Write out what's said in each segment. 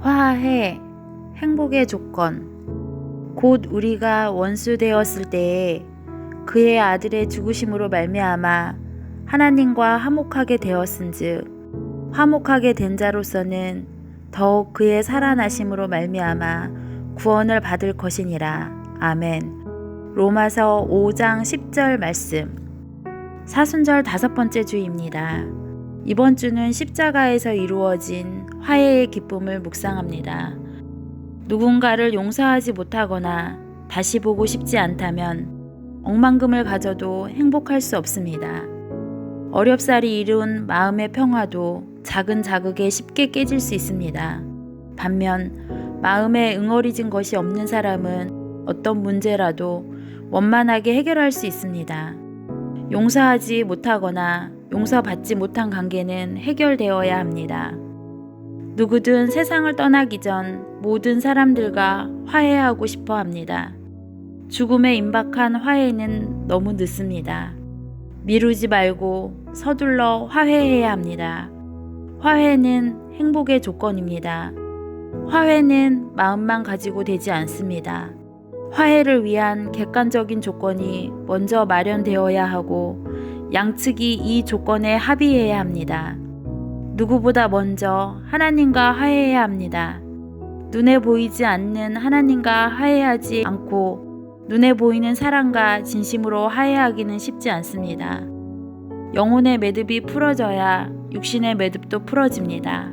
화해, 행복의 조건. 곧 우리가 원수 되었을 때에 그의 아들의 죽으심으로 말미암아 하나님과 화목하게 되었은즉 화목하게 된 자로서는 더욱 그의 살아나심으로 말미암아 구원을 받을 것이니라. 아멘. 로마서 5장 10절 말씀. 사순절 다섯 번째 주입니다. 이번 주는 십자가에서 이루어진 화해의 기쁨을 묵상합니다. 누군가를 용서하지 못하거나 다시 보고 싶지 않다면 억만금을 가져도 행복할 수 없습니다. 어렵사리 이룬 마음의 평화도 작은 자극에 쉽게 깨질 수 있습니다. 반면 마음에 응어리진 것이 없는 사람은 어떤 문제라도 원만하게 해결할 수 있습니다. 용서하지 못하거나 용서받지 못한 관계는 해결되어야 합니다. 누구든 세상을 떠나기 전 모든 사람들과 화해하고 싶어 합니다. 죽음에 임박한 화해는 너무 늦습니다. 미루지 말고 서둘러 화해해야 합니다. 화해는 행복의 조건입니다. 화해는 마음만 가지고 되지 않습니다. 화해를 위한 객관적인 조건이 먼저 마련되어야 하고 양측이 이 조건에 합의해야 합니다. 누구보다 먼저 하나님과 화해해야 합니다. 눈에 보이지 않는 하나님과 화해하지 않고 눈에 보이는 사람과 진심으로 화해하기는 쉽지 않습니다. 영혼의 매듭이 풀어져야 육신의 매듭도 풀어집니다.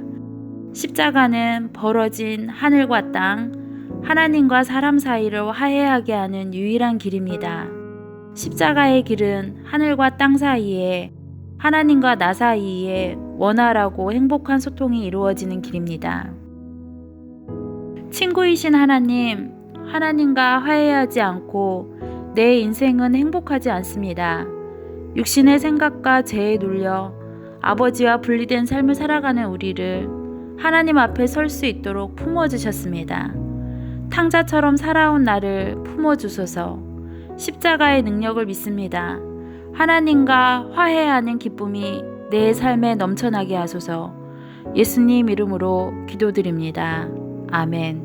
십자가는 벌어진 하늘과 땅, 하나님과 사람 사이를 화해하게 하는 유일한 길입니다. 십자가의 길은 하늘과 땅 사이에 하나님과 나 사이에 원활하고 행복한 소통이 이루어지는 길입니다. 친구이신 하나님, 하나님과 화해하지 않고 내 인생은 행복하지 않습니다. 육신의 생각과 죄에 눌려 아버지와 분리된 삶을 살아가는 우리를 하나님 앞에 설 수 있도록 품어주셨습니다. 탕자처럼 살아온 나를 품어주소서 십자가의 능력을 믿습니다. 하나님과 화해하는 기쁨이 내 삶에 넘쳐나게 하소서 예수님 이름으로 기도드립니다. 아멘.